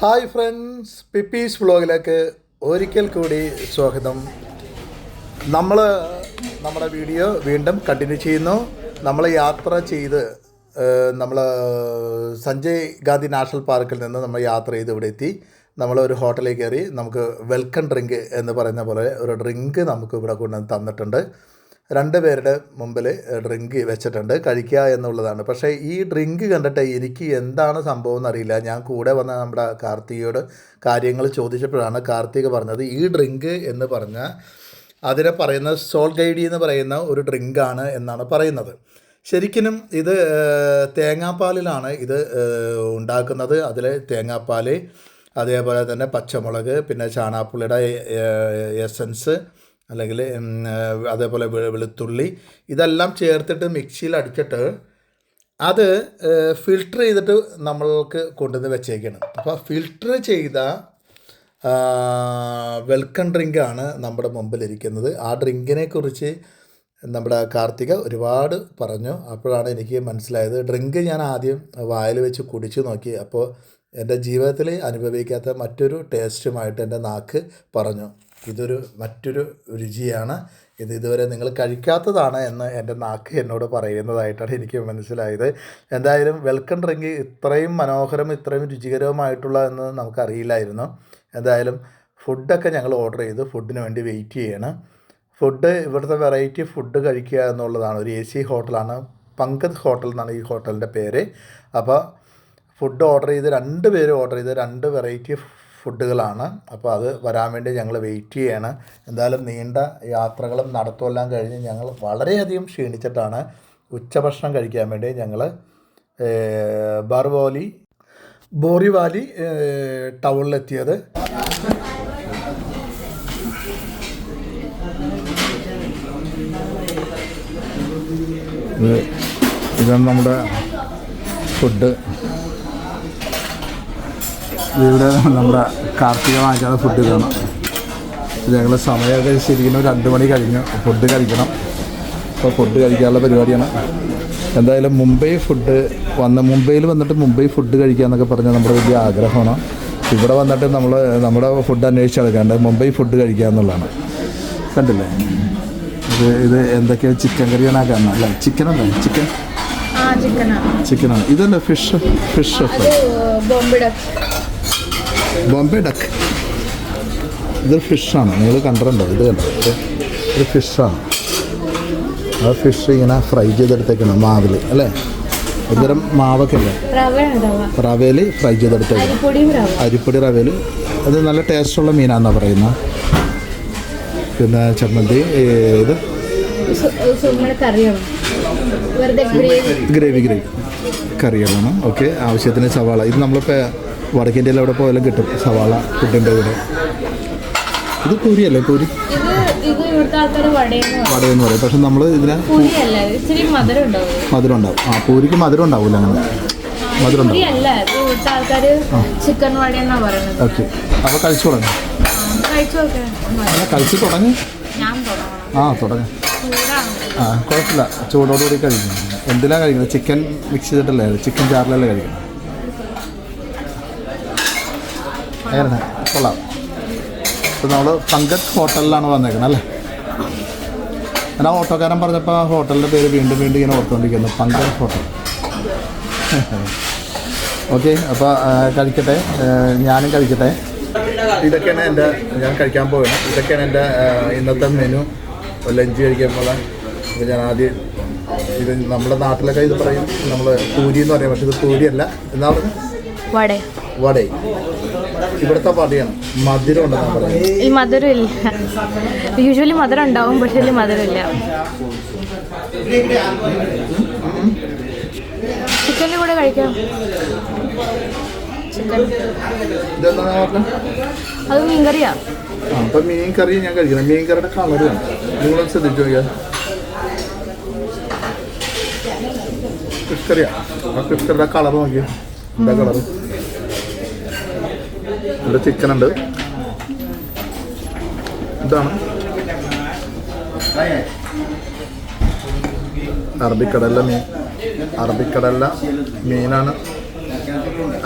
Hi friends പിപ്പീസ് വ്ളോഗിലേക്ക് ഒരിക്കൽ കൂടി സ്വാഗതം. നമ്മൾ നമ്മുടെ വീഡിയോ വീണ്ടും കണ്ടിന്യൂ ചെയ്യുന്നു. നമ്മൾ യാത്ര ചെയ്ത് നമ്മൾ സഞ്ജയ് ഗാന്ധി നാഷണൽ പാർക്കിൽ നിന്ന് നമ്മൾ യാത്ര ചെയ്ത് ഇവിടെ എത്തി. നമ്മൾ ഒരു ഹോട്ടലിൽ കയറി നമുക്ക് വെൽക്കം ഡ്രിങ്ക് എന്ന് പറയുന്ന പോലെ ഒരു ഡ്രിങ്ക് നമുക്ക് ഇവിടെ കൊണ്ടുവന്ന് തന്നിട്ടുണ്ട്. രണ്ട് പേരുടെ മുമ്പിൽ ഡ്രിങ്ക് വെച്ചിട്ടുണ്ട് കഴിക്കുക എന്നുള്ളതാണ്. പക്ഷേ ഈ ഡ്രിങ്ക് കണ്ടിട്ട് എനിക്ക് എന്താണ് സംഭവം എന്നറിയില്ല. ഞാൻ കൂടെ വന്ന നമ്മുടെ കാർത്തികയോട് കാര്യങ്ങൾ ചോദിച്ചപ്പോഴാണ് കാർത്തിക പറഞ്ഞത് ഈ ഡ്രിങ്ക് എന്ന് പറഞ്ഞാൽ അതിനെ പറയുന്ന സോൾ ഗൈഡി എന്ന് പറയുന്ന ഒരു ഡ്രിങ്കാണ് എന്നാണ് പറയുന്നത്. ശരിക്കും ഇത് തേങ്ങാപ്പാലിലാണ് ഇത് ഉണ്ടാക്കുന്നത്. അതിൽ തേങ്ങാപ്പാൽ അതേപോലെ തന്നെ പച്ചമുളക് പിന്നെ ചാണാപ്പുള്ളിയുടെ എസൻസ് അല്ലെങ്കിൽ അതേപോലെ വെളുത്തുള്ളി ഇതെല്ലാം ചേർത്തിട്ട് മിക്സിയിൽ അടിച്ചിട്ട് അത് ഫിൽട്ടർ ചെയ്തിട്ട് നമ്മൾക്ക് കൊണ്ടുവന്ന് വെച്ചേക്കാണ്. അപ്പോൾ ഫിൽട്ടർ ചെയ്ത വെൽക്കം ഡ്രിങ്കാണ് നമ്മുടെ മുമ്പിലിരിക്കുന്നത്. ആ ഡ്രിങ്കിനെ കുറിച്ച് നമ്മുടെ കാർത്തിക ഒരുപാട് പറഞ്ഞു. അപ്പോഴാണ് എനിക്ക് മനസ്സിലായത്. ഡ്രിങ്ക് ഞാൻ ആദ്യം വായിൽ വെച്ച് കുടിച്ചു നോക്കി. അപ്പോൾ എന്റെ ജീവിതത്തിൽ അനുഭവിക്കാത്ത മറ്റൊരു ടേസ്റ്റുമായിട്ട് എന്റെ നാക്ക് പറഞ്ഞു. ഇതൊരു മറ്റൊരു രുചിയാണ്. ഇത് ഇതുവരെ നിങ്ങൾ കഴിക്കാത്തതാണ് എന്ന് എന്റെ നാക്ക് എന്നോട് പറയുന്നതായിട്ടാണ് എനിക്ക് മനസ്സിലായത്. എന്തായാലും വെൽക്കം ഡ്രിങ്ക് ഇത്രയും മനോഹരം ഇത്രയും രുചികരവുമായിട്ടുള്ള എന്ന് നമുക്കറിയില്ലായിരുന്നു. എന്തായാലും ഫുഡൊക്കെ ഞങ്ങൾ ഓർഡർ ചെയ്തു. ഫുഡിന് വേണ്ടി വെയിറ്റ് ചെയ്യണം. ഫുഡ് ഇവിടുത്തെ വെറൈറ്റി ഫുഡ് കഴിക്കുക എന്നുള്ളതാണ്. ഒരു എ സി ഹോട്ടലാണ്. പങ്കത് ഹോട്ടൽ എന്നാണ് ഈ ഹോട്ടലിന്റെ പേര്. അപ്പോൾ ഫുഡ് ഓർഡർ ചെയ്ത് രണ്ട് പേര് ഓർഡർ ചെയ്ത് രണ്ട് വെറൈറ്റി ഫുഡുകളാണ്. അപ്പോൾ അത് വരാൻ വേണ്ടി ഞങ്ങൾ വെയിറ്റ് ചെയ്യാണ്. എന്തായാലും നീണ്ട യാത്രകളും നടത്തുമെല്ലാം കഴിഞ്ഞ് ഞങ്ങൾ വളരെയധികം ക്ഷീണിച്ചിട്ടാണ് ഉച്ചഭക്ഷണം കഴിക്കാൻ വേണ്ടി ഞങ്ങൾ ബർവോലി ബോറിവാലി ടൗണിലെത്തിയത്. ഇത് ഇതാണ് നമ്മുടെ ഫുഡ്. ഇവിടെ നമ്മുടെ കാർത്തിക വാങ്ങിക്കാതെ ഫുഡ് കാണാം ഞങ്ങൾ സമയമൊക്കെ ശരിക്കും രണ്ട് മണി കഴിഞ്ഞു. ഫുഡ് കഴിക്കണം. അപ്പോൾ ഫുഡ് കഴിക്കാനുള്ള പരിപാടിയാണ്. എന്തായാലും മുംബൈ ഫുഡ് വന്ന് മുംബൈയിൽ വന്നിട്ട് മുംബൈ ഫുഡ് കഴിക്കുക എന്നൊക്കെ പറഞ്ഞാൽ നമ്മുടെ വലിയ ആഗ്രഹമാണ്. ഇവിടെ വന്നിട്ട് നമ്മൾ നമ്മുടെ ഫുഡ് അന്വേഷിച്ച് നടക്കേണ്ടത് മുംബൈ ഫുഡ് കഴിക്കുക എന്നുള്ളതാണ് കണ്ടില്ലേ? ഇത് ഇത് എന്തൊക്കെയാണ് ചിക്കൻ കറിയാണ് കാണുന്നത് അല്ല? ചിക്കൻ അല്ലേ? ചിക്കൻ ചിക്കനാണ് ഇതല്ലേ ഫിഷ് ഫിഷ് ബോംബെ ഡക്ക്. ഇത് ഫിഷാണ് നിങ്ങൾ കണ്ടിട്ടുണ്ടോ? ഇത് കണ്ടോ? ഒരു ഇത് ഫിഷാണ് ആ ഫിഷ് ഇങ്ങനെ ഫ്രൈ ചെയ്തെടുത്തേക്കണം മാവിൽ അല്ലേ? ഒരുതരം മാവൊക്കെ അല്ലേ റവ റവ റവയിൽ ഫ്രൈ ചെയ്തെടുത്തേക്കണം അരിപ്പൊടി റവയിൽ അത് നല്ല ടേസ്റ്റുള്ള മീനാണെന്നാണ് പറയുന്നത് പിന്നെ ചമ്മന്തി ഇത്? ഗ്രേവി. ഗ്രേവി കറികളാണ് ഓക്കെ ആവശ്യത്തിന് സവാള. ഇത് നമ്മളിപ്പോൾ വടക്കേ ഇന്ത്യയിൽ എവിടെ പോയാലും കിട്ടും. സവാള ഫുഡിന്റെ കൂടെ. ഇത് പൂരിയല്ലേ? പൂരി? വടയെന്ന് പറയും. പക്ഷെ നമ്മൾ ഇതിന് മധുരം ഉണ്ടാവും. ആ പൂരിക്ക് മധുരം ഉണ്ടാവില്ല അങ്ങനെ. മധുരം ഉണ്ടാവും. ഓക്കെ. അപ്പോൾ കഴിച്ചു തുടങ്ങി. കഴിച്ചു തുടങ്ങി. ആ തുടങ്ങി. ആ കുഴപ്പമില്ല. ചൂടോടുകൂടി കഴിക്കുന്നു എന്തിനാണ് കഴിക്കുന്നത്? ചിക്കൻ മിക്സ് ചെയ്തിട്ടല്ലേ? ചിക്കൻ ചാറിലല്ലേ കഴിക്കണം എങ്ങനെ കൊള്ളാം. ഇപ്പം നമ്മൾ പങ്കജ് ഹോട്ടലിലാണ് വന്നേക്കുന്നത് അല്ലേ? ഞാൻ ആ ഓട്ടോക്കാരൻ പറഞ്ഞപ്പോൾ ആ ഹോട്ടലിന്റെ പേര് വീണ്ടും വീണ്ടും ഇങ്ങനെ ഓർത്തുകൊണ്ടിരിക്കുന്നു പങ്കജ് ഹോട്ടൽ. ഓക്കെ അപ്പോൾ കഴിക്കട്ടെ. ഞാനും കഴിക്കട്ടെ. ഇതൊക്കെയാണ് എന്റെ ഞാൻ കഴിക്കാൻ പോവുകയാണ്. ഇതൊക്കെയാണ് എന്റെ ഇന്നത്തെ മെനു ലഞ്ച് കഴിക്കുമ്പോൾ അപ്പോൾ ഞാൻ ആദ്യം ഇത് നമ്മുടെ നാട്ടിലൊക്കെ ഇത് പറയും. നമ്മൾ പൂരി എന്ന് പറയും. പക്ഷേ ഇത് പൂരിയല്ല. എന്നാ പറഞ്ഞത് വട വടൈ ഇവിടുത്തെ പാർട്ടിയാണ് മധുരം ഉണ്ടെന്നാണ് പറയുന്നത് ഈ മധുരം ഇല്ല യൂഷ്വലി മധുരം ഉണ്ടാവും പക്ഷെ ഇതിൽ മധുരം ഇല്ല ചിക്കന്റെ കൂടെ കഴിക്കാം. ചിക്കൻ ഇതെന്താ പറഞ്ഞത് അത് മീൻകറിയാ. ആ അപ്പം മീൻ കറി ഞാൻ കഴിക്കണം. മീൻ കറിയുടെ കളർ വേണം നിങ്ങളൊന്ന് ശ്രദ്ധിച്ചു നോക്കിയാൽ ഫിഷ് കറിയാ ആ. ഫിഷ് കറിയുടെ കളർ നോക്കിയാൽ എന്താ കളർ ഇവിടെ ചിക്കൻ ഉണ്ട്. ഇതാണ്. അറബിക്കടല മീൻ. അറബിക്കടല മീനാണ്.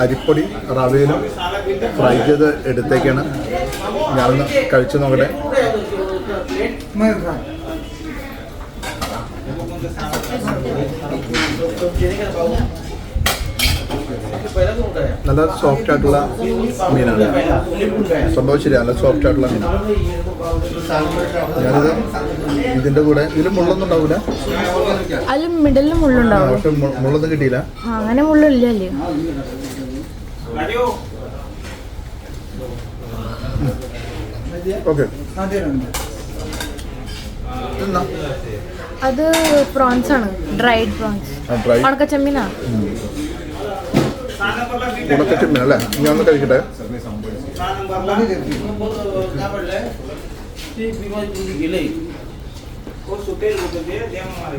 അരിപ്പൊടി റവയിലും ഫ്രൈ ചെയ്ത് എടുത്തേക്കാണ്. ഞാനൊന്ന് കഴിച്ചു നോക്കട്ടെ. നല്ല സോഫ്റ്റ് ആയിട്ടുള്ള മീനാണ്. സംഭവം ശരിയാണ് നല്ല സോഫ്റ്റ് ആയിട്ടുള്ള മീനാണ് ഞാനിത് ഇതിന്റെ കൂടെ ഇതിൽ മുള്ളൊന്നും ഉണ്ടാവില്ല അതിൽ മിഡലിൽ മുള്ളുണ്ടാവും. പക്ഷെ മുള്ളൊന്നും കിട്ടിയില്ല. അങ്ങനെ മുള്ളില്ലല്ലേ ഓക്കെ. അത് പ്രോൺസ് ആണ്. ഡ്രൈഡ് പ്രോൺസ് ഉണക്കച്ചമ്മീനാ ഉണക്കച്ചിമ്മീൻ അല്ലേ? ഞാൻ ഒന്ന് കഴിക്കട്ടെ.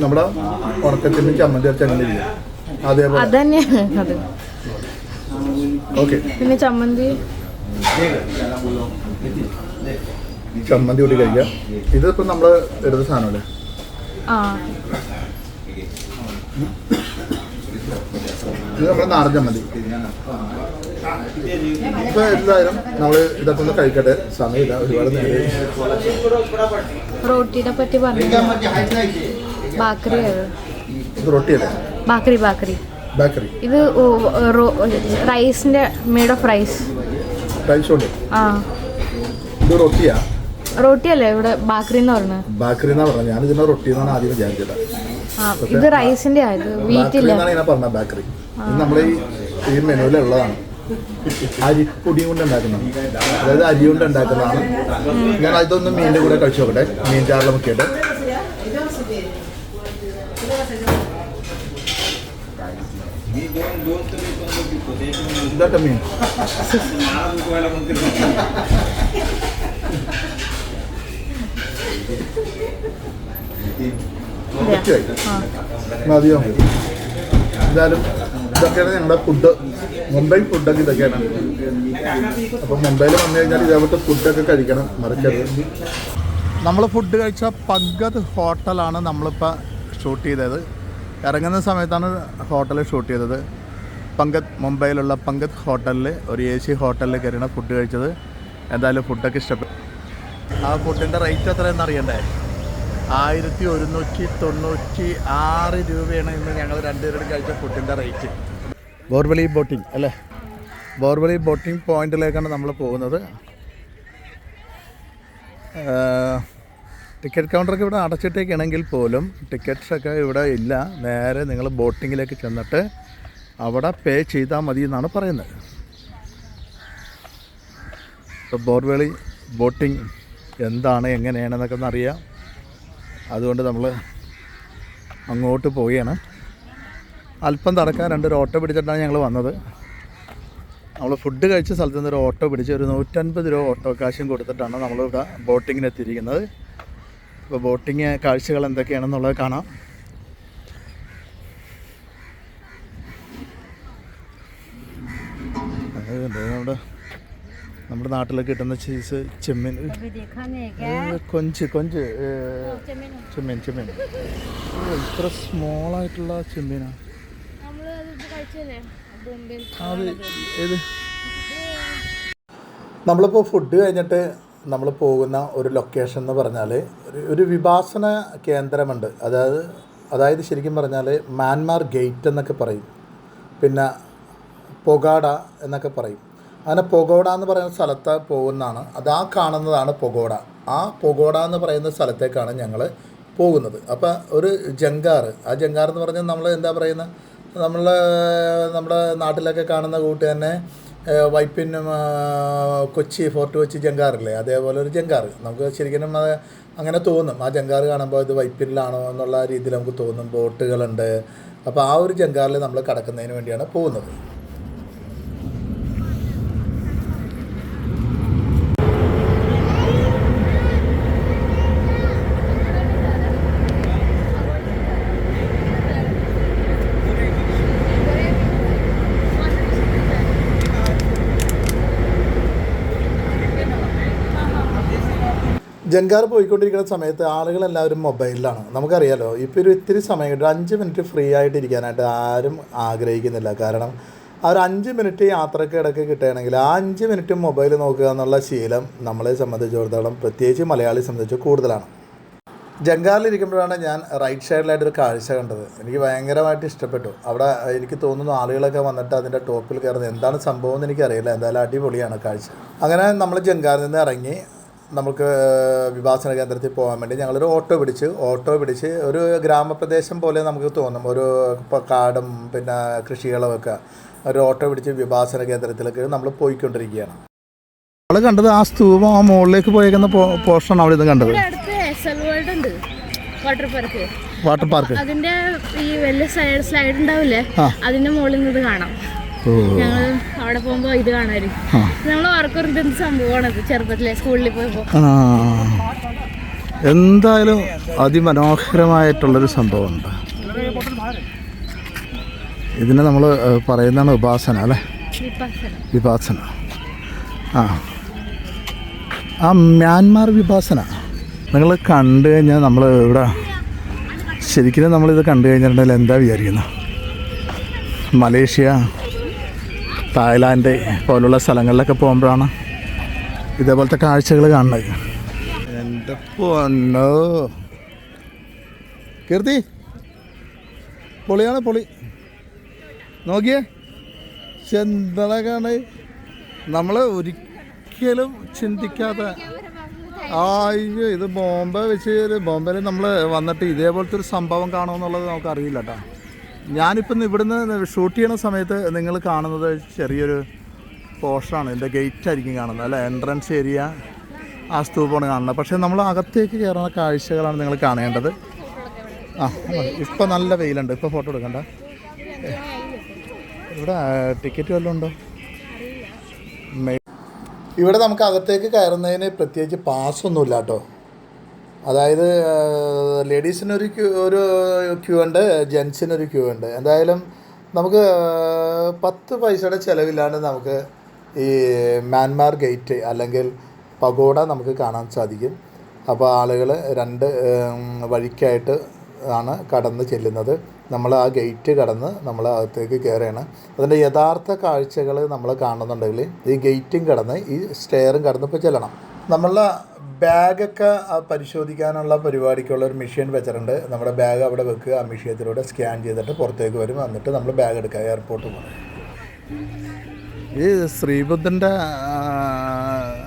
നമ്മുടെ ഉണക്കച്ചിമ്മീൻ ചമ്മന്തി അരച്ച് അങ്ങനെ ഇരിക്കും അതേപോലെ അത് തന്നെയാണ് അത്. ഓക്കെ. പിന്നെ ചമ്മന്തി. ചമ്മന്തി കൂടി കഴിക്കാം. ഇതിപ്പോ നമ്മൾ എടുത്ത സാധനമല്ലേ? ആ. ഇത് നമ്മുടെ നാടൻ മതി. ഇപ്പൊ എന്തായാലും നമ്മൾ ഇതൊക്കെ ഒന്ന് കഴിക്കട്ടെ. സമയമില്ല ഒരുപാട് നേരം റോട്ടിനെ പറ്റി പറഞ്ഞു? ബാക്കറി റൊട്ടിയല്ലേ? Bakery bakery. ബേക്കറി. ഇത് റൈസിന്റെ മേഡ് ഓഫ് റൈസ്. റൈസ് ഉണ്ട് ആ. ഇത് റൊട്ടിയാ? റോട്ടി അല്ലേ ഇവിടെ ബാക്കറി എന്ന് പറഞ്ഞത്? ബാക്കറി എന്നാ പറഞ്ഞത്. ഞാൻ ഇതിനെ റൊട്ടി എന്നാണ് ആദ്യം വിചാരിച്ചത്. ഇത് റൈസിന്റെ ആയത് വീട്ടിൽ ബേക്കറി. ഇത് നമ്മുടെ ഈ മെനുവിലുള്ളതാണ്. അരിപ്പൊടി കൊണ്ട് ഉണ്ടാക്കുന്നതാണ് അതായത് അരി കൊണ്ട് ഉണ്ടാക്കുന്നതാണ് ഞാൻ അതൊന്ന് മീനിന്റെ കൂടെ കഴിച്ചു നോക്കട്ടെ. മീൻ ചാറിൽ മുക്കിയിട്ട് മീൻ. മതിയോ? എന്തായാലും ഇതൊക്കെയാണ് ഞങ്ങളുടെ ഫുഡ് മുംബൈ ഫുഡൊക്കെ ഇതൊക്കെയാണ്. അപ്പോൾ മുംബൈയിൽ വന്നു കഴിഞ്ഞാൽ ഇതേപോലത്തെ ഫുഡൊക്കെ കഴിക്കണം. മറക്കരുത്. നമ്മൾ ഫുഡ് കഴിച്ച പഗത് ഹോട്ടലാണ് നമ്മളിപ്പോൾ ഷൂട്ട് ചെയ്തത്. ഇറങ്ങുന്ന സമയത്താണ് ഹോട്ടലിൽ ഷൂട്ട് ചെയ്തത്. പങ്കത് മുംബൈയിലുള്ള പങ്കത് ഹോട്ടലിൽ ഒരു എ സി ഹോട്ടലിൽ കയറിയാണ് ഫുഡ് കഴിച്ചത്. എന്തായാലും ഫുഡൊക്കെ ഇഷ്ടപ്പെട്ടു. ആ ഫുഡിന്റെ റേറ്റ് എത്രയെന്ന് അറിയണ്ടേ? ആയിരത്തി ഒരുന്നൂറ്റി തൊണ്ണൂറ്റി ആറ് രൂപയാണ് ഇന്ന് ഞങ്ങൾ രണ്ടുപേരും കഴിച്ച ഫുഡിന്റെ റേറ്റ് ബോർവലി ബോട്ടിംഗ് അല്ലേ? ബോർവലി ബോട്ടിംഗ് പോയിന്റിലേക്കാണ് നമ്മൾ പോകുന്നത്. ടിക്കറ്റ് കൗണ്ടറൊക്കെ ഇവിടെ അടച്ചിട്ടേക്കാണെങ്കിൽ പോലും ടിക്കറ്റ്സൊക്കെ ഇവിടെ ഇല്ല. നേരെ നിങ്ങൾ ബോട്ടിങ്ങിലേക്ക് ചെന്നിട്ട് അവിടെ പേ ചെയ്താൽ മതി എന്നാണ് പറയുന്നത്. ഇപ്പോൾ ബോർവേളി ബോട്ടിംഗ് എന്താണ് എങ്ങനെയാണെന്നൊക്കെ ഒന്ന് അറിയാം. അതുകൊണ്ട് നമ്മൾ അങ്ങോട്ട് പോവുകയാണ്. അല്പം തടക്കാൻ രണ്ടൊരു ഓട്ടോ പിടിച്ചിട്ടാണ് ഞങ്ങൾ വന്നത്. നമ്മൾ ഫുഡ് കഴിച്ച സ്ഥലത്ത് ഒരു ഓട്ടോ പിടിച്ച് ഒരു നൂറ്റൻപത് രൂപ ഓട്ടോ കാശും കൊടുത്തിട്ടാണ് നമ്മൾ ബോട്ടിങ്ങിന് എത്തിയിരിക്കുന്നത് അപ്പോൾ ബോട്ടിങ് കാഴ്ചകൾ എന്തൊക്കെയാണെന്നുള്ളത് കാണാം. നമ്മുടെ നമ്മുടെ നാട്ടിലൊക്കെ കിട്ടുന്ന ചീസ് ചെമ്മീൻ. കൊഞ്ച് കൊഞ്ച്. ചെമ്മീൻ. ചെമ്മീൻ ഇത്ര സ്മോൾ ആയിട്ടുള്ള ചെമ്മീനാ. അത് ഏത്? നമ്മളിപ്പോൾ ഫുഡ് കഴിഞ്ഞിട്ട് നമ്മൾ പോകുന്ന ഒരു ലൊക്കേഷൻ എന്ന് പറഞ്ഞാൽ ഒരു ഒരു വിഭാസന കേന്ദ്രമുണ്ട്. അതായത് അതായത് ശരിക്കും പറഞ്ഞാൽ മാൻമാർ ഗേറ്റ് എന്നൊക്കെ പറയും. പിന്നെ പൊഗാഡ എന്നൊക്കെ പറയും. അങ്ങനെ പൊഗോഡ എന്ന് പറയുന്ന സ്ഥലത്ത് പോകുന്നതാണ്. അത് ആ കാണുന്നതാണ് പൊഗോഡ. ആ പൊഗോഡ എന്ന് പറയുന്ന സ്ഥലത്തേക്കാണ് ഞങ്ങൾ പോകുന്നത്. അപ്പോൾ ഒരു ജങ്കാർ ആ ജങ്കാർ എന്ന് പറഞ്ഞാൽ നമ്മൾ എന്താ പറയുന്നത് നമ്മൾ നമ്മുടെ നാട്ടിലൊക്കെ കാണുന്ന കൂട്ട് തന്നെ വൈപ്പിനും കൊച്ചി ഫോർട്ട് കൊച്ചി ജങ്കാറില്ലേ അതേപോലെ ഒരു ജങ്കാർ നമുക്ക് ശരിക്കും അങ്ങനെ തോന്നും. ആ ജങ്കാർ കാണുമ്പോൾ ഇത് വൈപ്പിനിലാണോ എന്നുള്ള രീതിയിൽ നമുക്ക് തോന്നും. ബോട്ടുകളുണ്ട്. അപ്പോൾ ആ ഒരു ജങ്കാറിൽ നമ്മൾ കടക്കുന്നതിന് വേണ്ടിയാണ് പോകുന്നത്. ജങ്കാർ പോയിക്കൊണ്ടിരിക്കുന്ന സമയത്ത് ആളുകളെല്ലാവരും മൊബൈലിലാണ്. നമുക്കറിയാലോ ഇപ്പോൾ ഒരു ഇത്തിരി സമയം ഒരു അഞ്ച് മിനിറ്റ് ഫ്രീ ആയിട്ട് ഇരിക്കാനായിട്ട് ആരും ആഗ്രഹിക്കുന്നില്ല. കാരണം ആ ഒരു അഞ്ച് മിനിറ്റ് യാത്രയ്ക്ക് ഇടയ്ക്ക് കിട്ടുകയാണെങ്കിൽ ആ അഞ്ച് മിനിറ്റ് മൊബൈൽ നോക്കുക എന്നുള്ള ശീലം നമ്മളെ സംബന്ധിച്ചിടത്തോളം പ്രത്യേകിച്ച് മലയാളിയെ സംബന്ധിച്ച് കൂടുതലാണ്. ജങ്കാറിലിരിക്കുമ്പോഴാണ് ഞാൻ റൈറ്റ് സൈഡിലായിട്ടൊരു കാഴ്ച കണ്ടത്. എനിക്ക് ഭയങ്കരമായിട്ട് ഇഷ്ടപ്പെട്ടു. അവിടെ എനിക്ക് തോന്നുന്നു ആളുകളൊക്കെ വന്നിട്ട് അതിന്റെ ടോപ്പിൽ കയറുന്നത് എന്താണ് സംഭവം എന്ന് എനിക്കറിയില്ല. എന്തായാലും അടിപൊളിയാണ് കാഴ്ച. അങ്ങനെ നമ്മൾ ജങ്കാറിൽ നിന്ന് ഇറങ്ങി നമുക്ക് വിഭാസന കേന്ദ്രത്തിൽ പോകാൻ വേണ്ടി ഞങ്ങളൊരു ഓട്ടോ പിടിച്ച് ഓട്ടോ പിടിച്ച് ഒരു ഗ്രാമപ്രദേശം പോലെ നമുക്ക് തോന്നും. ഒരു ഇപ്പോൾ കാടും പിന്നെ കൃഷികളും ഒക്കെ ഒരു ഓട്ടോ പിടിച്ച് വിഭാസന കേന്ദ്രത്തിലേക്ക് നമ്മൾ പോയിക്കൊണ്ടിരിക്കുകയാണ്. നമ്മൾ കണ്ടത് ആ സ്തൂപം ആ മുകളിലേക്ക് പോയേക്കുന്ന പോർഷനാണ് അവിടെ ഇത് കണ്ടത്. വാട്ടർ പാർക്ക് വാട്ടർ പാർക്ക് അതിന്റെ ഈ വലിയ സൈഡ് സ്ലൈഡ് ഉണ്ടാവില്ലേ? അതിന്റെ മുകളിൽ നിന്ന് കാണാം. ഞങ്ങൾ അവിടെ പോകുമ്പോ ഇത് കാണാറ്. നമ്മൾ എന്ത് സംഭവമാണത് ചെറുപ്പത്തിലെ സ്കൂളിൽ പോയപ്പോ. എന്തായാലും അതിമനോഹരമായിട്ടുള്ളൊരു സംഭവമുണ്ട്. ഇതിനെ നമ്മൾ പറയുന്നതാണ് ഉപാസന അല്ലേ? വിപാസന. ആ. ആ മ്യാൻമാർ വിപാസന. നിങ്ങൾ കണ്ടു കഴിഞ്ഞാൽ നമ്മൾ ഇവിടെ ശരിക്കും നമ്മളിത് കണ്ടു കഴിഞ്ഞിട്ടുണ്ടെങ്കിൽ എന്താ വിചാരിക്കുന്നത് മലേഷ്യ തായ്ലാൻഡ് പോലുള്ള സ്ഥലങ്ങളിലൊക്കെ പോകുമ്പോഴാണ് ഇതേപോലത്തെ കാഴ്ചകൾ കാണുന്നത്. എന്റെ പൊന്നോ കീർത്തി പൊളിയാണ് പൊളി. നോക്കിയേ ചെന്തളകാണ് നമ്മൾ ഒരിക്കലും ചിന്തിക്കാത്ത അയ്യോ ഇത് ബോംബെ വെച്ച് ബോംബെയിൽ നമ്മൾ വന്നിട്ട് ഇതേപോലത്തെ ഒരു സംഭവം കാണുമെന്നുള്ളത് നമുക്ക് അറിയില്ല കേട്ടോ. ഞാനിപ്പം ഇവിടുന്ന് ഷൂട്ട് ചെയ്യണ സമയത്ത് നിങ്ങൾ കാണുന്നത് ചെറിയൊരു പോർഷനാണ് ഇതിന്റെ ഗേറ്റ് ആയിരിക്കും കാണുന്നത് അല്ല? എൻട്രൻസ് ഏരിയ ആ സ്തൂപമാണ് കാണുന്നത്. പക്ഷേ നമ്മൾ അകത്തേക്ക് കയറുന്ന കാഴ്ചകളാണ് നിങ്ങൾ കാണേണ്ടത്. ആ ഇപ്പം നല്ല വെയിലുണ്ട്. ഇപ്പം ഫോട്ടോ എടുക്കണ്ട. ഇവിടെ ടിക്കറ്റ് വല്ലതും ഉണ്ടോ? ഇവിടെ നമുക്ക് അകത്തേക്ക് കയറുന്നതിന് പ്രത്യേകിച്ച് പാസ്സൊന്നുമില്ല കേട്ടോ അതായത് ലേഡീസിനൊരു ക്യൂ ഒരു ക്യൂ ഉണ്ട് ജെൻസിനൊരു ക്യൂ ഉണ്ട്. എന്തായാലും നമുക്ക് പത്ത് പൈസയുടെ ചിലവില്ലാണ്ട് നമുക്ക് ഈ മ്യാൻമാർ ഗേറ്റ് അല്ലെങ്കിൽ പഗോഡ നമുക്ക് കാണാൻ സാധിക്കും. അപ്പോൾ ആളുകൾ രണ്ട് വഴിക്കായിട്ട് ആണ് കടന്ന് ചെല്ലുന്നത്. നമ്മൾ ആ ഗേറ്റ് കടന്ന് നമ്മൾ അകത്തേക്ക് കയറുകയാണ് അതിന്റെ യഥാർത്ഥ കാഴ്ചകൾ നമ്മൾ കാണുന്നുണ്ടെങ്കിൽ ഈ ഗേറ്റും കടന്ന് ഈ സ്റ്റെയറും കടന്ന് ഇപ്പോൾ ചെല്ലണം. നമ്മളുടെ ബാഗൊക്കെ പരിശോധിക്കാനുള്ള പരിപാടിക്കുള്ള ഒരു മെഷീൻ വെച്ചിട്ടുണ്ട്. നമ്മുടെ ബാഗ് അവിടെ വെക്കുക ആ മെഷീനത്തിലൂടെ സ്കാൻ ചെയ്തിട്ട് പുറത്തേക്ക് വരും. എന്നിട്ട് നമ്മൾ ബാഗ് എടുക്കുക എയർപോർട്ട് പോകണം ഈ ശ്രീബുദ്ധന്റെ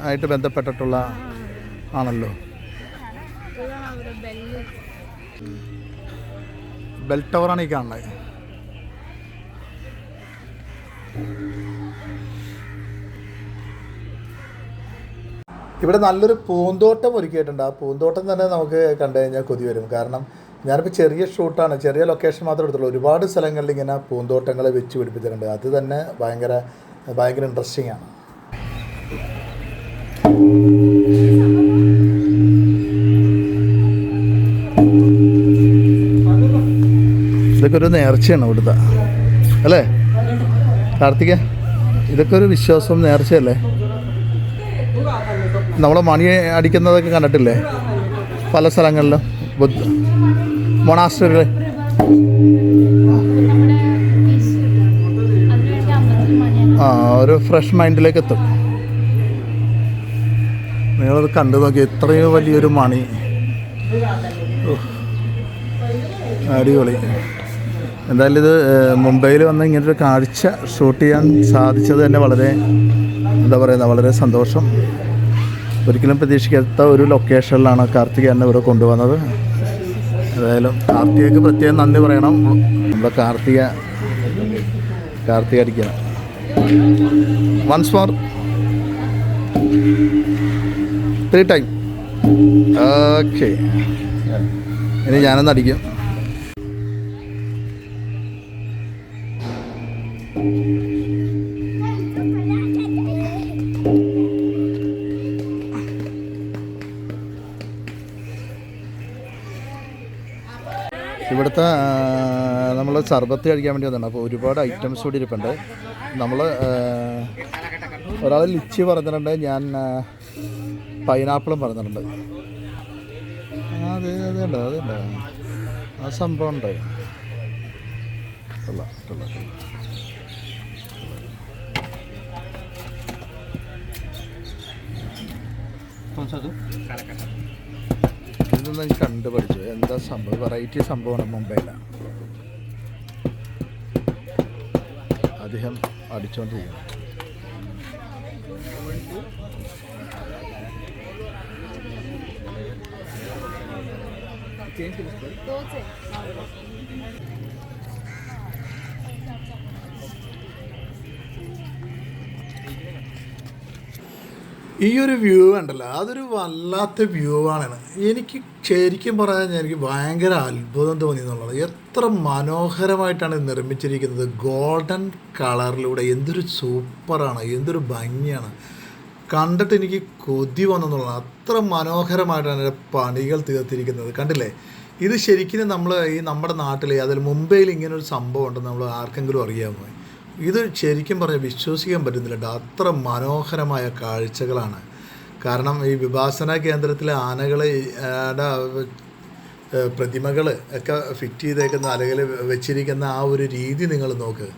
ആയിട്ട് ബന്ധപ്പെട്ടിട്ടുള്ള ആണല്ലോ. ബെൽ ടവറാണ് ഈ കാണുന്നത്. ഇവിടെ നല്ലൊരു പൂന്തോട്ടം ഒരുക്കിയിട്ടുണ്ട്. ആ പൂന്തോട്ടം തന്നെ നമുക്ക് കണ്ടു കഴിഞ്ഞാൽ കൊതി വരും. കാരണം ഞാനിപ്പോൾ ചെറിയ ഷൂട്ടാണ് ചെറിയ ലൊക്കേഷൻ മാത്രമേ എടുത്തുള്ളൂ. ഒരുപാട് സ്ഥലങ്ങളിൽ ഇങ്ങനെ പൂന്തോട്ടങ്ങൾ വെച്ച് പിടിപ്പിച്ചിട്ടുണ്ട്. അത് തന്നെ ഭയങ്കര ഭയങ്കര ഇൻട്രസ്റ്റിംഗ് ആണ്. ഇതൊക്കെ ഒരു നേർച്ചയാണ് ഇവിടുത്തെ. അല്ലേ? കാർത്തിക ഇതൊക്കെ ഒരു വിശ്വാസം നേർച്ചയല്ലേ? നമ്മളെ മണി അടിക്കുന്നതൊക്കെ കണ്ടിട്ടില്ലേ? പല സ്ഥലങ്ങളിലും. ബുദ്ധ മൊണാസ്റ്ററിൽ ആ ഒരു ഫ്രഷ് മൈൻഡിലേക്ക് എത്തും. നിങ്ങളത് കണ്ടു നോക്കി ഇത്രയും വലിയൊരു മണി. അടിപൊളി. എന്തായാലും ഇത് മുംബൈയിൽ വന്ന് ഇങ്ങനെ ഒരു കാഴ്ച ഷൂട്ട് ചെയ്യാൻ സാധിച്ചത് തന്നെ വളരെ എന്താ പറയുക വളരെ സന്തോഷം. ഒരിക്കലും പ്രതീക്ഷിക്കാത്ത ഒരു ലൊക്കേഷനിലാണ് കാർത്തിക എന്നെ ഇവിടെ കൊണ്ടുവന്നത്. ഏതായാലും കാർത്തികയ്ക്ക് പ്രത്യേകം നന്ദി പറയണം. നമ്മുടെ കാർത്തിക കാർത്തിക അടിക്കണം. Once four three time okay ഇനി ഞാനൊന്ന് അടിക്കും. ഇവിടുത്തെ നമ്മൾ സർബത്ത് കഴിക്കാൻ വേണ്ടി വന്നാണ് അപ്പോൾ ഒരുപാട് ഐറ്റംസ് കൂടി ഇരിപ്പുണ്ട്. നമ്മൾ ഒരാൾ ലിച്ചി പറഞ്ഞിട്ടുണ്ട്. ഞാൻ പൈനാപ്പിളും പറഞ്ഞിട്ടുണ്ട്. അത് അതെ അതെ ആ സംഭവം ഉണ്ട്. കൊള്ളാം Alfonso, എനിക്ക് ഇതൊന്നും കണ്ടു പഠിച്ചു. എന്താ സംഭവം? വെറൈറ്റി സംഭവമാണ് മുംബൈയിലാണ് അദ്ദേഹം അടിച്ചുകൊണ്ടിരിക്കുന്നു ഈ ഒരു വ്യൂ ഉണ്ടല്ലോ അതൊരു വല്ലാത്ത വ്യൂ ആണ് എനിക്ക് ശരിക്കും പറയാൻ എനിക്ക് ഭയങ്കര അത്ഭുതം തോന്നി എന്നുള്ളത്. എത്ര മനോഹരമായിട്ടാണ് നിർമ്മിച്ചിരിക്കുന്നത്. ഗോൾഡൻ കളറിലൂടെ എന്തൊരു സൂപ്പറാണ് എന്തൊരു ഭംഗിയാണ്. കണ്ടിട്ട് എനിക്ക് കൊതി വന്നെന്നുള്ളത് അത്ര മനോഹരമായിട്ടാണ് എന്റെ പണികൾ തീർത്തിരിക്കുന്നത്. കണ്ടില്ലേ? ഇത് ശരിക്കും നമ്മൾ ഈ നമ്മുടെ നാട്ടിൽ അതിൽ മുംബൈയിൽ ഇങ്ങനൊരു സംഭവം ഉണ്ടെന്ന് നമ്മൾ ആർക്കെങ്കിലും അറിയാമോ? ഇത് ശരിക്കും പറഞ്ഞാൽ വിശ്വസിക്കാൻ പറ്റുന്നില്ല. അത്ര മനോഹരമായ കാഴ്ചകളാണ്. കാരണം ഈ വിഭാസന കേന്ദ്രത്തിലെ ആനകളെ പ്രതിമകൾ ഒക്കെ ഫിറ്റ് ചെയ്തേക്കുന്ന അല്ലെങ്കിൽ വെച്ചിരിക്കുന്ന ആ ഒരു രീതി നിങ്ങൾ നോക്ക്.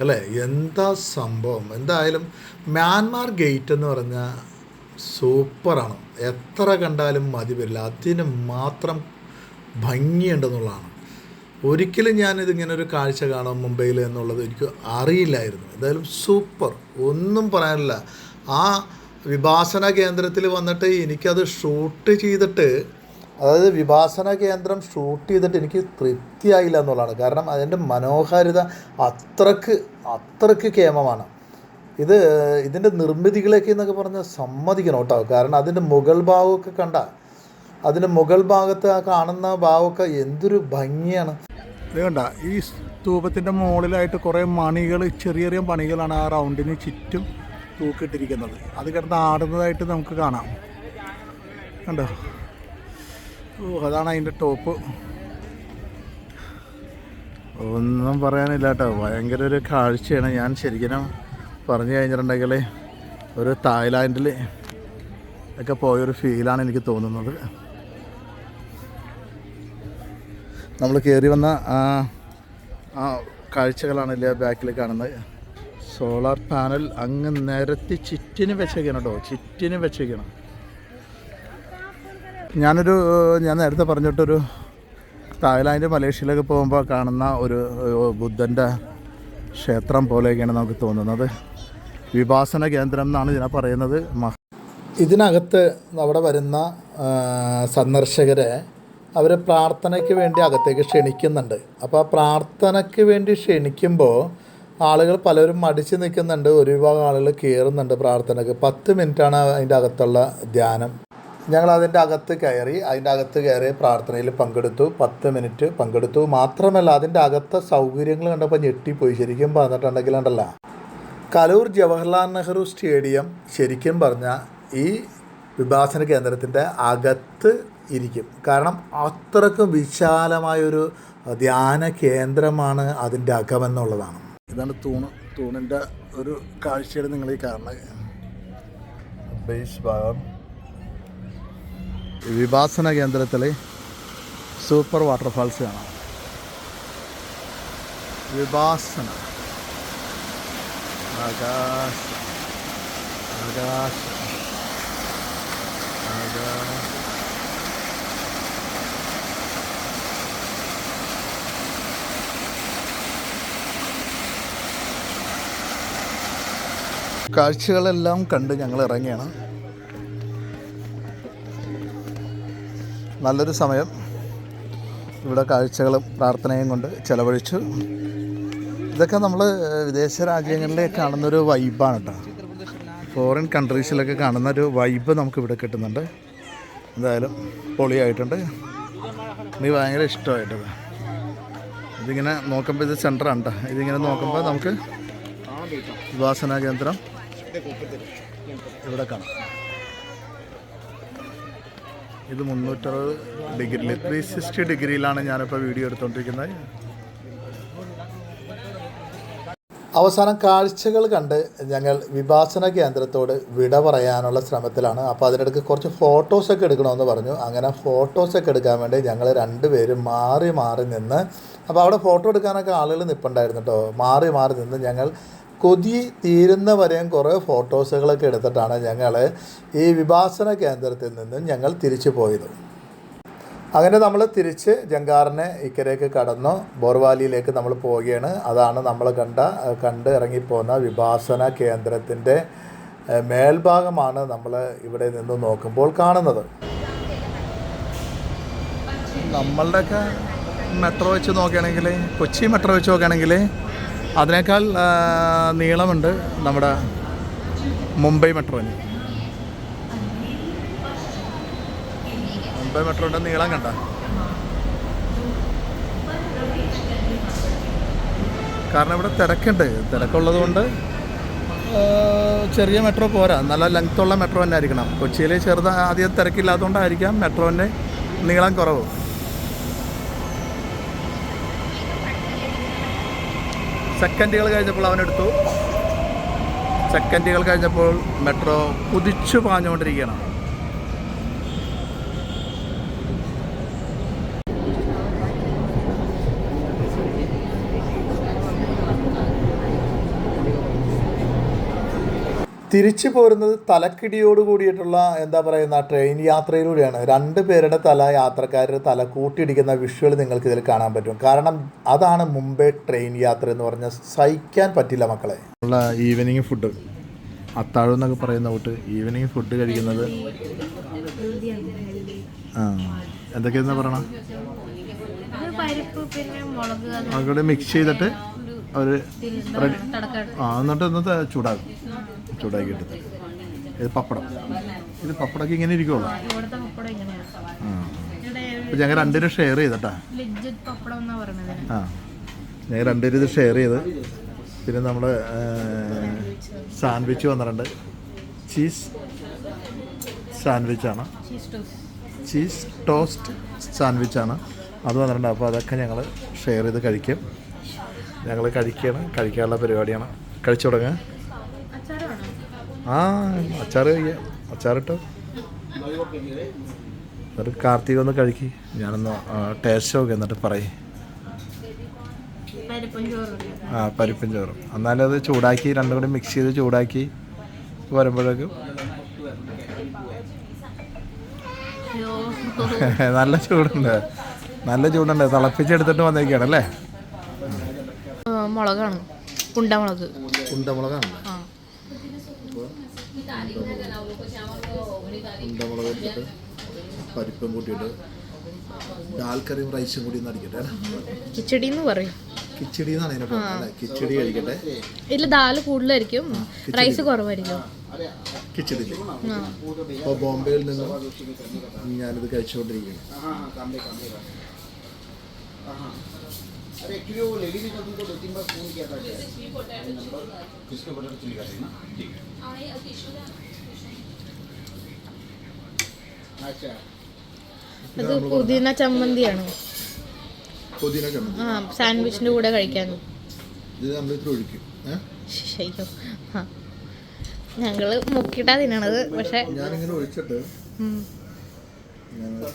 അല്ലേ? എന്താ സംഭവം? എന്തായാലും മ്യാൻമാർ ഗേറ്റ് എന്ന് പറഞ്ഞാൽ സൂപ്പറാണ്. എത്ര കണ്ടാലും മതി വരില്ല. അതിന് മാത്രം ഭംഗിയുണ്ടെന്നുള്ളതാണ്. ഒരിക്കലും ഞാനിത് ഇങ്ങനെ ഒരു കാഴ്ച കാണാം മുംബൈയിൽ എന്നുള്ളത് എനിക്ക് അറിയില്ലായിരുന്നു. എന്തായാലും സൂപ്പർ. ഒന്നും പറയാനില്ല. ആ വിഭാസന കേന്ദ്രത്തിൽ വന്നിട്ട് എനിക്കത് ഷൂട്ട് ചെയ്തിട്ട് അതായത് വിഭാസന കേന്ദ്രം ഷൂട്ട് ചെയ്തിട്ട് എനിക്ക് തൃപ്തിയായില്ല എന്നുള്ളതാണ്. കാരണം അതിന്റെ മനോഹാരിത അത്രയ്ക്ക് അത്രയ്ക്ക് കേമമാണ്. ഇത് ഇതിന്റെ നിർമ്മിതികളൊക്കെ എന്നൊക്കെ പറഞ്ഞാൽ സമ്മതിക്കണം കേട്ടോ. കാരണം അതിന്റെ മുകൾ ഭാഗമൊക്കെ കണ്ട അതിന്റെ മുകൾ ഭാഗത്ത് ആ കാണുന്ന ഭാവമൊക്കെ എന്തൊരു ഭംഗിയാണ്. ഇത് കണ്ട ഈ സ്തൂപത്തിന്റെ മുകളിലായിട്ട് കുറേ മണികൾ ചെറിയ ചെറിയ പണികളാണ് ആ റൗണ്ടിന് ചുറ്റും തൂക്കിട്ടിരിക്കുന്നത് അത് കിടന്ന് ആടുന്നതായിട്ട് നമുക്ക് കാണാം. കണ്ടോ? ഓ അതാണ് അതിന്റെ ടോപ്പ്. ഒന്നും പറയാനില്ല കേട്ടോ. ഭയങ്കര ഒരു കാഴ്ചയാണ്. ഞാൻ ശരിക്കും പറഞ്ഞു കഴിഞ്ഞിട്ടുണ്ടെങ്കിൽ ഒരു തായ്ലാൻഡിൽ ഒക്കെ പോയൊരു ഫീലാണ് എനിക്ക് തോന്നുന്നത്. നമ്മൾ കയറി വന്ന ആ ആ കാഴ്ചകളാണ് കാഴ്ചകളാണല്ലേ ബാക്കിൽ കാണുന്നത്. സോളാർ പാനൽ അങ്ങ് നിരത്തി ചുറ്റിന് വെച്ചേക്കണം കേട്ടോ ചുറ്റിന് വെച്ചേക്കണം. ഞാനൊരു ഞാൻ നേരത്തെ പറഞ്ഞിട്ടൊരു തായ്ലാൻഡ് മലേഷ്യയിലൊക്കെ പോകുമ്പോൾ കാണുന്ന ഒരു ബുദ്ധന്റെ ക്ഷേത്രം പോലെയൊക്കെയാണ് നമുക്ക് തോന്നുന്നത്. വിഭാസന കേന്ദ്രം എന്നാണ് ഇതിനെ പറയുന്നത്. ഇതിനകത്ത് അവിടെ വരുന്ന സന്ദർശകരെ അവർ പ്രാർത്ഥനയ്ക്ക് വേണ്ടി അകത്തേക്ക് ക്ഷണിക്കുന്നുണ്ട്. അപ്പോൾ ആ പ്രാർത്ഥനയ്ക്ക് വേണ്ടി ക്ഷണിക്കുമ്പോൾ ആളുകൾ പലരും മടിച്ച് നിൽക്കുന്നുണ്ട്. ഒരു വിഭാഗം ആളുകൾ കയറുന്നുണ്ട് പ്രാർത്ഥനയ്ക്ക്. പത്ത് മിനിറ്റാണ് അതിന്റെ അകത്തുള്ള ധ്യാനം. ഞങ്ങൾ അതിന്റെ അകത്ത് കയറി അതിന്റെ അകത്ത് കയറി പ്രാർത്ഥനയിൽ പങ്കെടുത്തു. പത്ത് മിനിറ്റ് പങ്കെടുത്തു. മാത്രമല്ല അതിന്റെ അകത്തെ സൗകര്യങ്ങൾ കണ്ടപ്പോൾ ഞെട്ടിപ്പോയി. ശരിക്കും പറഞ്ഞിട്ടുണ്ടെങ്കിൽ ഉണ്ടല്ല. കലൂർ ജവഹർലാൽ നെഹ്റു സ്റ്റേഡിയം ശരിക്കും പറഞ്ഞാൽ ഈ വിഭാസന കേന്ദ്രത്തിന്റെ അകത്ത് ഇരിക്കും. കാരണം അത്രക്കും വിശാലമായൊരു ധ്യാന കേന്ദ്രമാണ് അതിന്റെ അകമെന്നുള്ളതാണ്. ഇതാണ് തൂണ് തൂണിന്റെ ഒരു കാഴ്ചയാണ് നിങ്ങൾ ഈ കാണുന്നത് ബേസ് ഭാഗം. വിഭാസന കേന്ദ്രത്തിലെ സൂപ്പർ വാട്ടർഫാൾസ് കാണാം. വിഭാസന. ആകാശ. ആകാശ. ആകാശ. കാഴ്ചകളെല്ലാം കണ്ട് ഞങ്ങൾ ഇറങ്ങിയാണ്. നല്ലൊരു സമയം. ഇവിടെ കാഴ്ചകളും പ്രാർത്ഥനയും കൊണ്ട് ചിലവഴിച്ചു. ഇതൊക്കെ നമ്മൾ വിദേശ രാജ്യങ്ങളിൽ കാണുന്നൊരു വൈബാണ് കേട്ടോ ഫോറിൻ കൺട്രീസിലൊക്കെ കാണുന്ന ഒരു വൈബ് നമുക്ക് ഇവിടെ കിട്ടുന്നുണ്ട്. എന്തായാലും പൊളിയായിട്ടുണ്ട്. എനിക്ക് ഭയങ്കര ഇഷ്ടമായിട്ടത്. ഇതിങ്ങനെ നോക്കുമ്പോൾ ഇത് സെന്ററാണ് കേട്ടോ ഇതിങ്ങനെ നോക്കുമ്പോൾ നമുക്ക് വിഭാസന കേന്ദ്രം. ഇവിടെ കാണാം. ഇത് മുന്നൂറ്ററുപത് ഡിഗ്രിയിൽ ത്രീ സിക്സ്റ്റി ഡിഗ്രിയിലാണ് ഞാനിപ്പോൾ വീഡിയോ എടുത്തുകൊണ്ടിരിക്കുന്നത് അവസാനം കാഴ്ചകൾ കണ്ട് ഞങ്ങൾ വിഭാസന കേന്ദ്രത്തോട് വിട പറയാനുള്ള ശ്രമത്തിലാണ്. അപ്പോൾ അതിനിടയ്ക്ക് കുറച്ച് ഫോട്ടോസൊക്കെ എടുക്കണമെന്ന് പറഞ്ഞു. അങ്ങനെ ഫോട്ടോസൊക്കെ എടുക്കാൻ വേണ്ടി ഞങ്ങൾ രണ്ടുപേരും മാറി മാറി നിന്ന് അപ്പോൾ അവിടെ ഫോട്ടോ എടുക്കാനൊക്കെ ആളുകൾ നിൽപ്പുണ്ടായിരുന്നു കേട്ടോ മാറി മാറി നിന്ന് ഞങ്ങൾ കൊതി തീരുന്ന വരെയും കുറേ ഫോട്ടോസുകളൊക്കെ എടുത്തിട്ടാണ് ഞങ്ങൾ ഈ വിഭാസന കേന്ദ്രത്തിൽ നിന്നും ഞങ്ങൾ തിരിച്ചു പോയത്. അങ്ങനെ നമ്മൾ തിരിച്ച് ജങ്കാറിനെ ഇക്കരേക്ക് കടന്നു. ബോർവാലിയിലേക്ക് നമ്മൾ പോവുകയാണ്. അതാണ് നമ്മൾ കണ്ട കണ്ട് ഇറങ്ങിപ്പോകുന്ന വിഭാസന കേന്ദ്രത്തിന്റെ മേൽഭാഗമാണ് നമ്മൾ ഇവിടെ നിന്ന് നോക്കുമ്പോൾ കാണുന്നത്. നമ്മളുടെയൊക്കെ മെട്രോ വെച്ച് നോക്കുകയാണെങ്കിൽ കൊച്ചി മെട്രോ വെച്ച് നോക്കുകയാണെങ്കിൽ അതിനേക്കാൾ നീളമുണ്ട് നമ്മുടെ മുംബൈ മെട്രോന്. മുംബൈ മെട്രോന്റെ നീളം കണ്ട. കാരണം ഇവിടെ തിരക്കുണ്ട്. തിരക്കുള്ളത് കൊണ്ട് ചെറിയ മെട്രോ പോരാ. നല്ല ലെങ്ത്തുള്ള മെട്രോ തന്നെ ആയിരിക്കണം. കൊച്ചിയിൽ ചെറുത് ആദ്യം തിരക്കില്ലാത്തതുകൊണ്ടായിരിക്കാം മെട്രോന്റെ നീളം കുറവ്. സെക്കൻഡുകൾ കഴിഞ്ഞപ്പോൾ അവനെടുത്തു സെക്കൻഡുകൾ കഴിഞ്ഞപ്പോൾ മെട്രോ കുതിച്ചു പാഞ്ഞുകൊണ്ടിരിക്കുകയാണ്. തിരിച്ചു പോരുന്നത് തലക്കിടിയോട് കൂടിയിട്ടുള്ള എന്താ പറയുന്ന ട്രെയിൻ യാത്രയിലൂടെയാണ്. രണ്ട് പേരുടെ തല യാത്രക്കാരുടെ തല കൂട്ടിയിടിക്കുന്ന വിഷ്വൽ നിങ്ങൾക്ക് ഇതിൽ കാണാൻ പറ്റും. കാരണം അതാണ് മുംബൈ ട്രെയിൻ യാത്ര എന്ന് പറഞ്ഞാൽ സഹിക്കാൻ പറ്റില്ല മക്കളെ. ഉള്ള ഈവനിങ് ഫുഡ്. അത്താഴം എന്നൊക്കെ പറയുന്ന കൂട്ട് ഈവനിങ് ഫുഡ് കഴിക്കുന്നത്. ആ എന്തൊക്കെയാ പറയണം? പരിപ്പ് പിന്നെ മുളക് മിക്സ് ചെയ്തിട്ട് അവർ റെഡി ആ എന്നിട്ട് ഇന്നത്തെ ചൂടാക്കും. ചൂടാക്കി എടുത്ത് ഇത് പപ്പടം. ഇത് പപ്പടമൊക്കെ ഇങ്ങനെ ഇരിക്കുള്ളൂ. അപ്പം ഞങ്ങൾ രണ്ടുപേരും ഷെയർ ചെയ്തട്ടാ. ആ. ഞങ്ങൾ രണ്ടുപേരും ഇത് ഷെയർ ചെയ്ത് പിന്നെ നമ്മൾ സാൻഡ്വിച്ച് വന്നിട്ടുണ്ട്. ചീസ് സാൻഡ്വിച്ചാണ് ചീസ് ടോസ്റ്റ് സാൻഡ്വിച്ചാണ് അത് വന്നിട്ടുണ്ട്. അപ്പോൾ അതൊക്കെ ഞങ്ങൾ ഷെയർ ചെയ്ത് കഴിക്കും. ഞങ്ങൾ കഴിക്കുകയാണ് കഴിക്കാനുള്ള പരിപാടിയാണ്. കഴിച്ചു തുടങ്ങുക ആ അച്ചാർ കഴിക്കാം അച്ചാറിട്ടോ. എന്നിട്ട് കാർത്തിക ഒന്ന് കഴിക്കി. ഞാനൊന്ന് ടേസ്റ്റ് നോക്കി എന്നിട്ട് പറയും. ആ പരിപ്പും ചോറും. എന്നാലും അത് ചൂടാക്കി രണ്ടും കൂടി മിക്സ് ചെയ്ത് ചൂടാക്കി വരുമ്പോഴേക്കും. നല്ല ചൂടുണ്ട്. നല്ല ചൂടുണ്ട്. തിളപ്പിച്ചെടുത്തിട്ട് വന്നേക്കാണ് അല്ലേ? മുളകാണ് കുണ്ടമുളക്. കുണ്ടമുളകാണ് ആ. ഉണ്ടമുളക് ഇട്ടിട്ട് പരിപ്പും കൂട്ടിയിട്ട് ദാൽ കറിയും റൈസും കൂടി ഒന്ന് അടിക്കട്ടെ. കിച്ചടി എന്ന് പറയും. കിച്ചടി എന്നാണ് അതിനെ പറയുന്നത് കിച്ചടി കഴിക്കട്ടെ. ഇതിൽ ദാൽ കൂടുതലായിരിക്കും. റൈസ് കുറവായിരിക്കും. കിച്ചടി. അപ്പോൾ ബോംബെയിൽ നിന്നും ഞാനിത് കഴിച്ചുകൊണ്ടിരിക്കുകയാണ്. अरे एक्चुअली वो लेडी ने तो तुमको दो तीन बार फोन किया था शायद किसके बटर चिली का ना ठीक है अच्छा അത് പുതിന ചമ്മന്തിയാണ് പുതിന ചമ്മന്തി ആ സാൻഡ്വിച്ചിന്റെ കൂടെ കഴിക്കാൻ ഇത് നമ്മൾ ഇത്ര ഒഴിക്കും ഏഹ് അയ്യോ ആ ഞങ്ങള് മുക്കിട്ടാ തിന്നണത് പക്ഷെ ഞാനിങ്ങനെ ഒഴിച്ചിട്ട് ഉം. ഞാൻ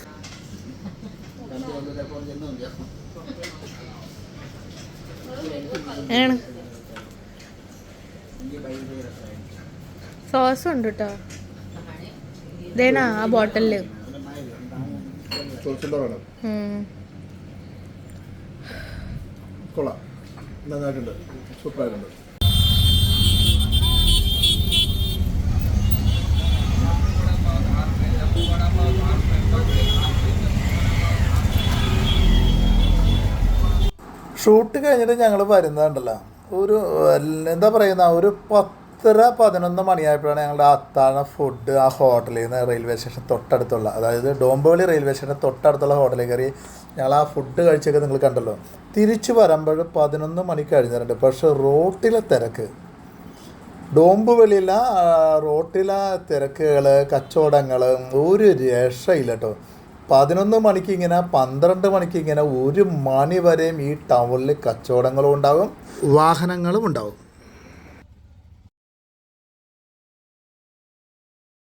ആണ് സോസ് ഉണ്ട് കേട്ടോ ഇതേനാ ആ ബോട്ടലിൽ. കൊള്ളാം. നന്നായിട്ടുണ്ട്. സൂപ്പറായിട്ടുണ്ട്. ഷൂട്ട് കഴിഞ്ഞിട്ട് ഞങ്ങൾ വരുന്നതുണ്ടല്ലോ ഒരു എന്താ പറയുന്ന ഒരു പത്തര പതിനൊന്ന് മണിയായപ്പോഴാണ് ഞങ്ങളുടെ അത്താഴ ഫുഡ് ആ ഹോട്ടലിൽ നിന്ന് റെയിൽവേ സ്റ്റേഷൻ തൊട്ടടുത്തുള്ള അതായത് ഡോംബോളി റെയിൽവേ സ്റ്റേഷൻ തൊട്ടടുത്തുള്ള ഹോട്ടലിൽ കയറി ഞങ്ങൾ ആ ഫുഡ് കഴിച്ചൊക്കെ നിങ്ങൾ കണ്ടല്ലോ. തിരിച്ചു വരുമ്പോൾ പതിനൊന്ന് മണി കഴിഞ്ഞിട്ടുണ്ട്. പക്ഷേ റോട്ടിലെ തിരക്ക്. ഡോംബുവെളിയിലെ റോട്ടിലെ തിരക്കുകൾ കച്ചവടങ്ങൾ ഒരു രക്ഷയില്ല കേട്ടോ പതിനൊന്ന് മണിക്ക് ഇങ്ങനെ പന്ത്രണ്ട് മണിക്ക് ഇങ്ങനെ ഒരു മണി വരെയും ഈ ടൗണിൽ കച്ചവടങ്ങളും ഉണ്ടാകും. വാഹനങ്ങളും ഉണ്ടാകും.